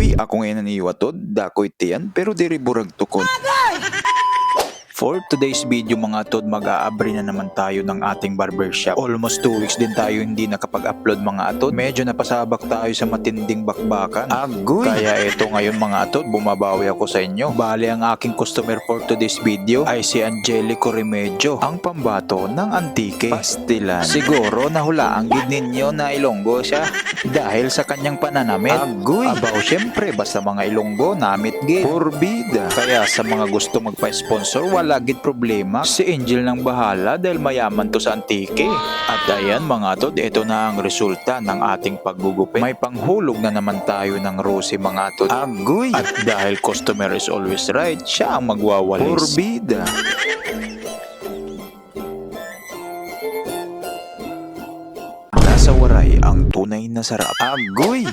Agoy, ako ngayon naniwatod, dakoy tiyan, pero diri burag tukod. For today's video mga tod, mag-aabri na naman tayo ng ating barbershop. Almost 2 weeks din tayo hindi nakapag-upload mga atod. Medyo napasabak tayo sa matinding bakbakan. Agoy! Kaya ito ngayon mga atod, bumabawi ako sa inyo. Bali ang aking customer for today's video ay si Angelico Remedyo, ang pambato ng antike. Pastilan. Siguro nahulaan gid ninyo na ilonggo siya dahil sa kanyang pananamit. Agoy! Abaw syempre basta mga ilonggo namit gid. Porbida. Kaya sa mga gusto magpa-sponsor wala gid problema. Si Angel nang bahala dahil mayaman to sa antike. At ayan mga tod, ito na ang resulta ng ating paggugupit. May panghulog na naman tayo ng rose mga tod. Agoy! At dahil customer is always right, siya ang magwawalis. Porbida. Nasa waray ang tunay na sarap. Agoy!